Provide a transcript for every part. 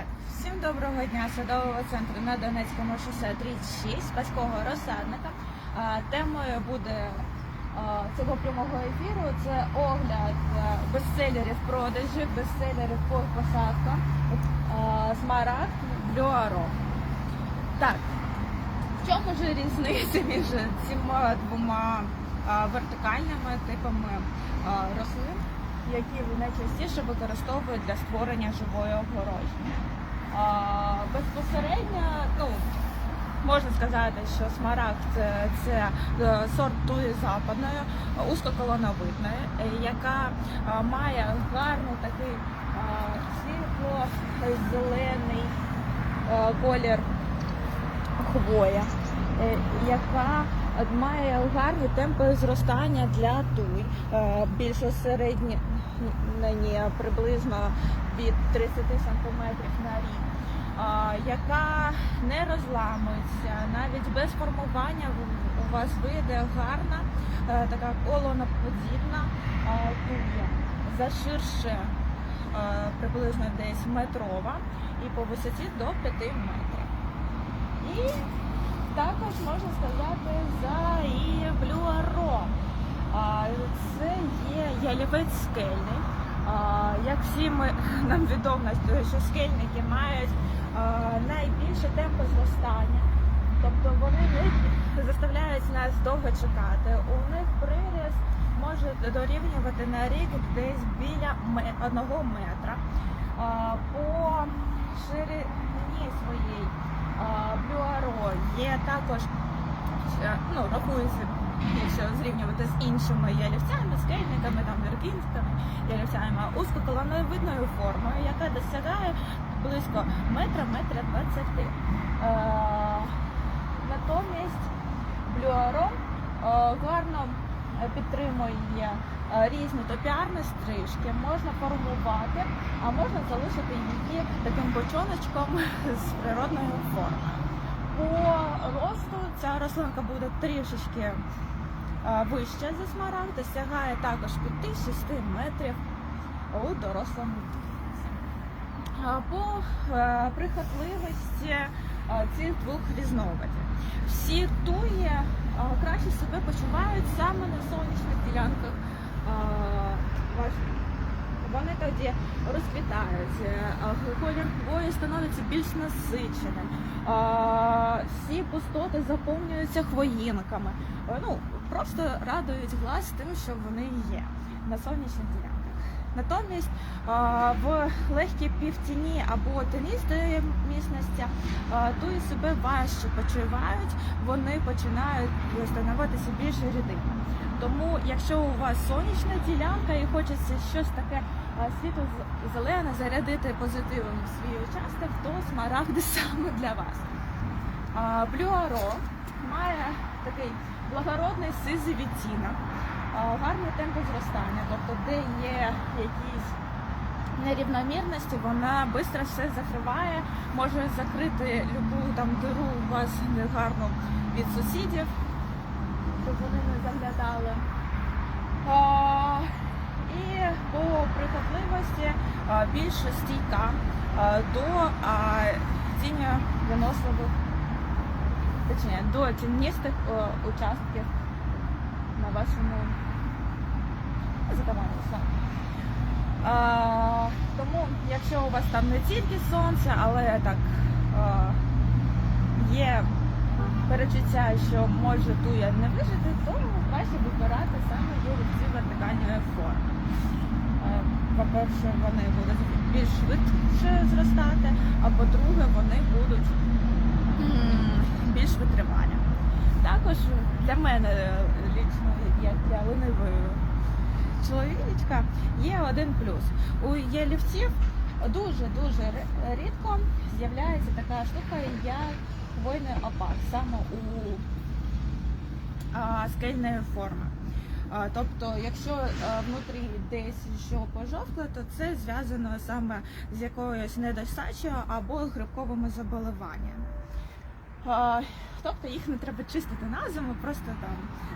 Так, всім доброго дня садового центру на Донецькому шосе 36 спаського розсадника. Темою буде цього прямого ефіру це огляд а, бестселерів продажі, бестселерів по посадкам Смарагд Блюаро. Так, в чому ж різниця між цими двома вертикальними типами рослин, які найчастіше використовують для створення живої огорожі? Безпосередньо, ну, можна сказати, що смарагд це, е, сорт туї западної, узкоколоновидної, е, яка має гарний такий світло-зелений е, колір хвоя, е, яка має гарні темпи зростання для туй, більш середні приблизно від 30 см на рік, яка не розламується, навіть без формування у вас вийде гарна е, така колоноподібна туя, заширше приблизно десь метрова і по висоті до 5 метрів. І також можна сказати за і блюаро. Це є ялівець скельний. Як всі ми нам відомо, що скельники мають найбільше темпи зростання, тобто вони не заставляють нас довго чекати. У них приріст може дорівнювати на рік десь біля одного метра. По ширині своїй блюаро є також е, ну, рахується, якщо зрівнювати з іншими ялівцями, скельниками, там, віркінськими ялівцями, узкоколоновидною формою, яка досягає близько метра, метра двадцяти. Е, натомість блюаро е, гарно підтримує е, різні топіарні стрижки, можна формувати, а можна залишити її таким бочоночком з природною формою. По росту ця рослинка буде трішечки вища за смарагд, досягає також 5-6 метрів у дорослому віці. По е, прихотливості цих двох різновидів. Всі туї е, краще себе почувають саме на сонячних ділянках вони тоді розквітають, колір хвої становиться більш насиченим. Всі пустоти заповнюються хвоїнками. Ну, просто радують глаз тим, що вони є на сонячних ділянках. Натомість в легкій півтіні або теністої місності туї себе важче почувають, вони починають становитися більш рідими. Тому, якщо у вас сонячна ділянка і хочеться щось таке світло-зелене, зарядити позитивом в свій участок, то смарагди саме для вас. Блюаро має такий благородний сизий відтінок, гарний темп зростання, тобто де є якісь нерівномірності, вона швидко все закриває, може закрити любу там диру у вас негарну від сусідів, щоб вони не заглядали. А, і по прихотливості а, більш стійка до а, тіння виносливих, точніше, до тінністих а, участків на вашому затаманці. А, тому, якщо у вас там не тільки сонце, але так а, є перечуття, що може туя не вижити, то краще вибирати саме ялівці вертикальної форми. Е, По-перше, вони будуть більш швидше зростати, а по-друге, вони будуть більш витривалі. Також для мене е, лічно, як для ленивої чоловічка, є один плюс. У ялівців дуже-дуже рідко з'являється така штука, як хвойний опад, саме у скельної форми. Тобто, якщо внутрі десь що пожовкло, то це зв'язано саме з якоюсь недостачею або грибковими заболеваннями. Тобто їх не треба чистити на зиму, просто там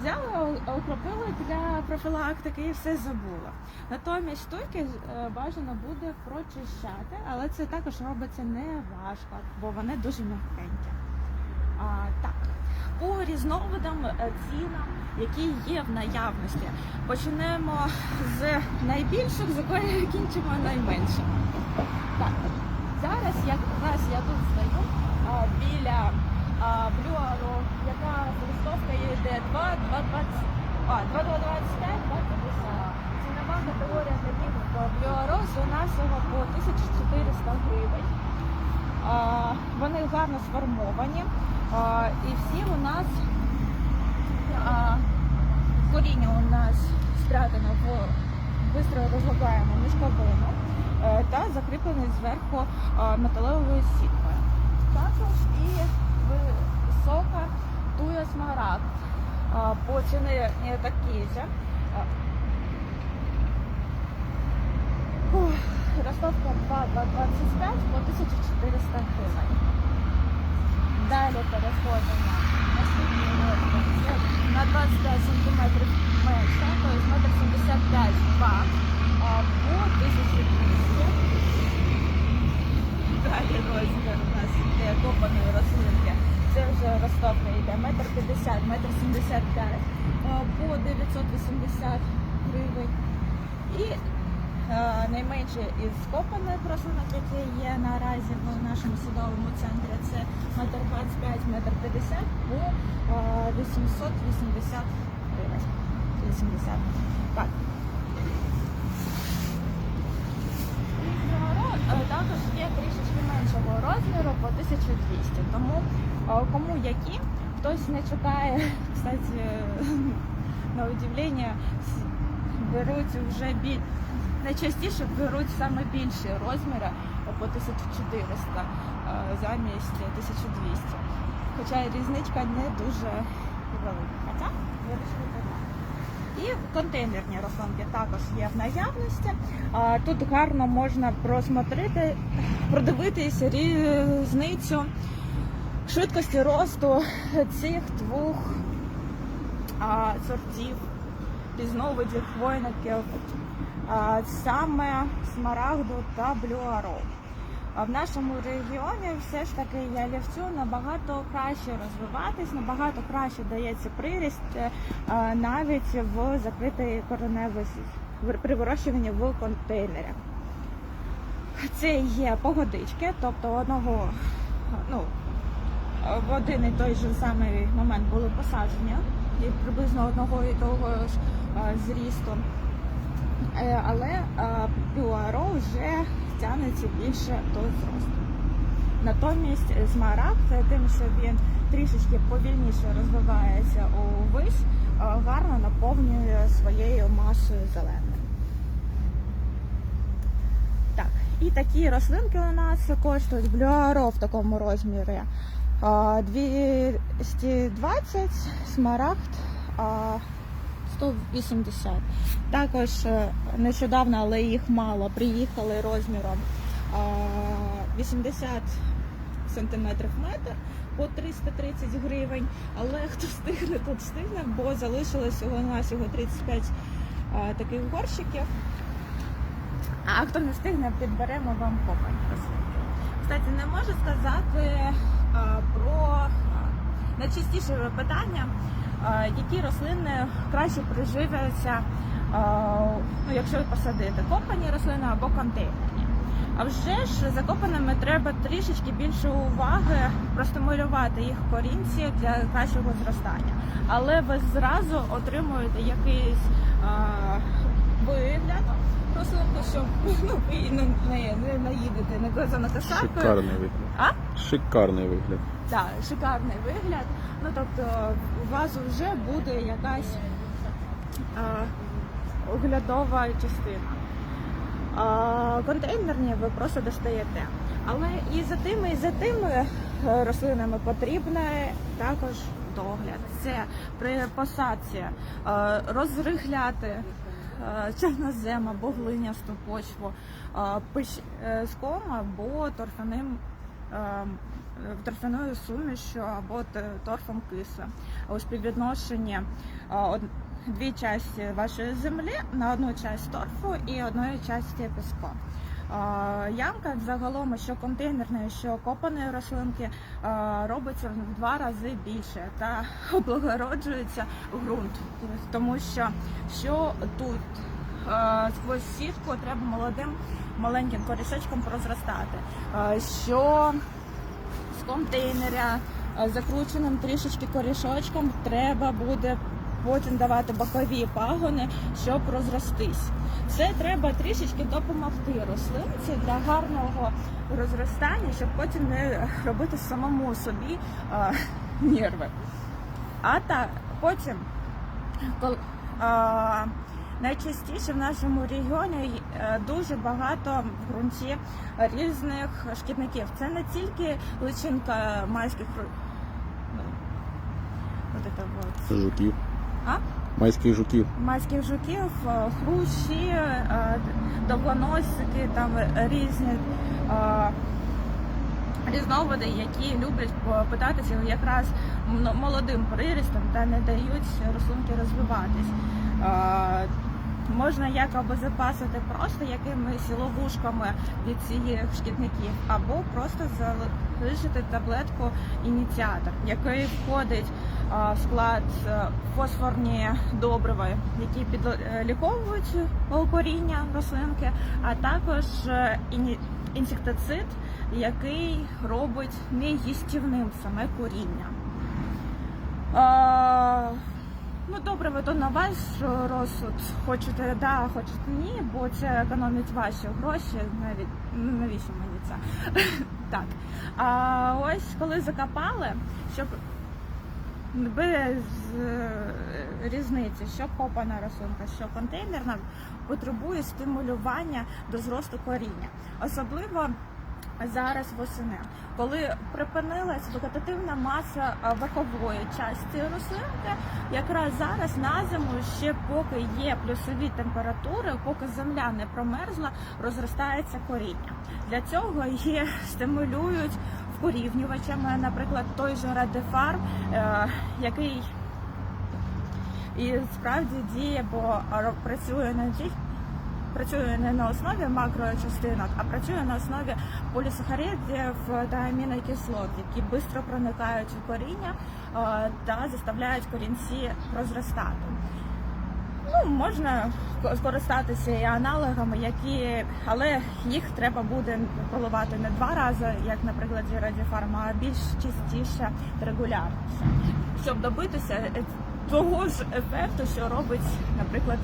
взяли, о- окропили для профілактики і все забула. Натомість стойки е, бажано буде прочищати, але це також робиться не важко, бо вони дуже м'якенькі. Так, по різновидам е, цінам, які є в наявності. Почнемо з найбільших, з якої найменше. Так, зараз якраз я тут стою біля Блюару, яка листовка йде 2, 2, 20, а, 2, 2, 25, 2, 50. Цінова категорія таких Блюаро всього по 1400 гривень. Вони гарно сформовані. І всі у нас коріння у нас спрятано в бистро розлагаємо мішковину е, та закріплений зверху металевою сіткою. Також і висока туя смарагд. По ціни не такі же. Ростовка 2,25 по 1400 гривень. Далі переходимо на. На 25 см менше, тобто метр 75 2 по 1200. Далі розмір копаної рослинки. Це вже ростовка йде метр 50, метр 75 а, по 980 гривень. І Е, найменше із скопаних рослинок, які є наразі в нашому судовому центрі, це метр 25, метр 50 по е, 880 гривень. 80. Так. Е, Також є трішечки меншого розміру по 1200. Тому е, кому які, хтось не чекає, кстати, на удивлення, беруть вже біль найчастіше беруть саме більші розміри по 1400 е, замість 1200. Хоча різничка не дуже велика. Хоча вирішили так. І контейнерні рослинки також є в наявності. Тут гарно можна просмотрити, продивитись різницю швидкості росту цих двох сортів різновидів хвойників саме смарагду та блюаро. А в нашому регіоні все ж таки ялівцю набагато краще розвиватись, набагато краще дається приріст е, навіть в закритий кореневий при вирощуванні в контейнерах. Це є погодички, тобто одного ну, в один і той же самий момент були посадження і приблизно одного і того ж зрісту. Е, Але е, пюаро вже тягнеться більше до зросту. Натомість смарагд, тим, що він трішечки повільніше розвивається увесь, е, гарно наповнює своєю масою зеленою. Так, і такі рослинки у нас коштують блюаро в такому розмірі 220, смарагд 180. Також е, нещодавно, але їх мало, приїхали розміром 80 сантиметрів метр по 330 гривень. Але хто встигне, тот встигне, бо залишилось всього навсього 35 таких горщиків. А хто не встигне, підберемо вам копань. Кстати, не можу сказати про найчастіше питання, які рослини краще приживаються, а, ну, якщо посадити копані рослини або контейнерні. А вже ж закопаними треба трішечки більше уваги простимулювати їх корінці для кращого зростання. Але ви зразу отримуєте якийсь а, вигляд рослинку, щоб ну, ви не, не, не наїдете не газонокосаркою. А? Шикарний вигляд. Так, шикарний вигляд. Ну тобто у вас вже буде якась а, оглядова частина. А, контейнерні ви просто достаєте. Але і за тими, і за тими е, рослинами потрібен також догляд. Це при посадці е, розрихляти е, чорнозем або глинясту почву е, пищ- е, ском або торфяним торфяною сумішю або торфом кислим. У співвідношенні е, дві часті вашої землі на одну часть торфу і одної часті піску. Е, Ямка загалом, що контейнерної, що копаної рослинки, е, робиться в два рази більше та облагороджується ґрунт, тому що що тут сквозь сітку треба молодим маленьким корішечком прозростати. Е, Що з контейнера е, закрученим трішечки корішочком треба буде потім давати бокові пагони, щоб розростись. Це треба трішечки допомогти рослинці для гарного розростання, щоб потім не робити самому собі е, нерви. А так, потім кол- а, найчастіше в нашому регіоні е, дуже багато в ґрунті різних шкідників. Це не тільки личинка майських. Жуків. А? Майських жуків. майських жуків, е, хрущі, е, довгоносики, там різні е, різновиди, які люблять питатися якраз молодим прирістом та не дають рослинки розвиватись. Можна як обезопасити просто якимись ловушками від цих шкідників, або просто залишити таблетку ініціатор, який входить в склад е, фосфорні добрива, які підліковують коріння рослинки, а також е, інсектицид, який робить неїстівним саме коріння. Ну, добре, ви то на ваш розсуд. Хочете да, хочете ні, бо це економить ваші гроші. Навіть ну, навіщо мені це? так. А ось коли закопали, щоб без е, різниці, що копана рослинка, що контейнерна, потребує стимулювання до зросту коріння. Особливо зараз восени, коли припинилась вегетативна маса верхової частини рослинки, якраз зараз на зиму ще поки є плюсові температури, поки земля не промерзла, розростається коріння. Для цього є стимулюють вкорівнювачами, наприклад, той же Радифарм, е, який і справді діє, бо працює не тільки працює не на основі макрочастинок, а працює на основі полісахаридів та амінокислот, які швидко проникають у коріння е, та заставляють корінці розростати. Ну, можна скористатися і аналогами, які, але їх треба буде проливати не два рази, як, наприклад, радіофарма, а більш частіше регулярніше, щоб добитися е, того ж ефекту, що робить, наприклад,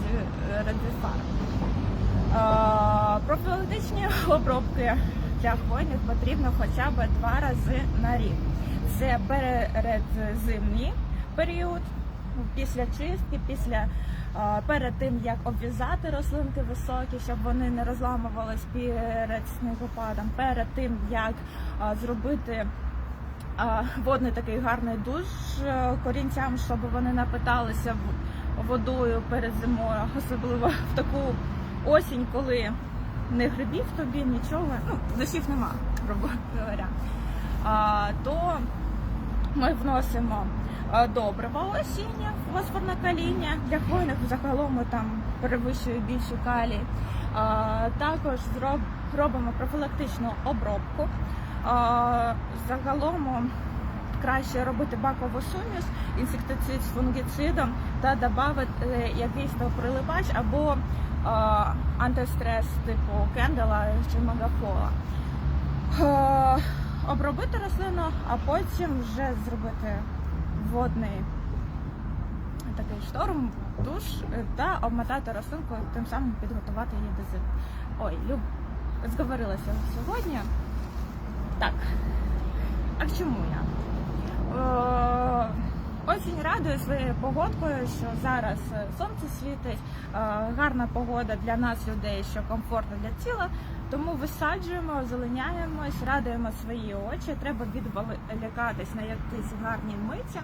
е, радіофарм. Профілактичні обробки для хвойних потрібно хоча б два рази на рік. Це передзимній період, після чистки, після перед тим як обв'язати рослинки високі, щоб вони не розламувались перед снігопадом, перед тим як зробити водний такий гарний душ е, корінцям, щоб вони напиталися водою перед зимою, особливо в таку осінь, коли не грибів тобі, нічого, ну, дощів нема, грубо говоря. А, то ми вносимо а, добриво осіннє, фосфорне каління. Для хвойних загалом ми там перевищує більше калій. А, також зроб, робимо профілактичну обробку. А, загалом краще робити бакову суміш, інсектицид з фунгіцидом та додати якийсь то прилипач або антистрес типу кендела чи магафола. Е, Обробити рослину, а потім вже зробити водний такий шторм, душ е, та обмотати рослинку, тим самим підготувати її до зими. Ой, Люб, зговорилася сьогодні. Так. А чому я? Осінь радує своєю погодкою, що зараз е, сонце світить, е, гарна погода для нас, людей, що комфортно для тіла. Тому висаджуємо, озеленяємось, радуємо свої очі. Треба відволікатись на якісь гарні миті, е,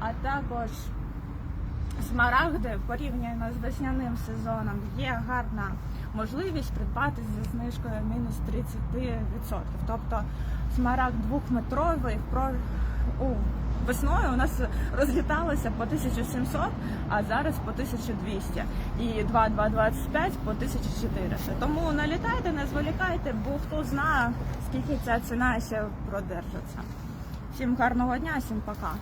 а також смарагди порівняно з весняним сезоном є гарна можливість придбати зі знижкою мінус 30%. Тобто смарагд двохметровий у весною у нас розліталося по 1700, а зараз по 1200 і 2225 по 1400. Тому налітайте, не зволікайте, бо хто знає, скільки ця ціна ще продержиться. Всім гарного дня, всім пока.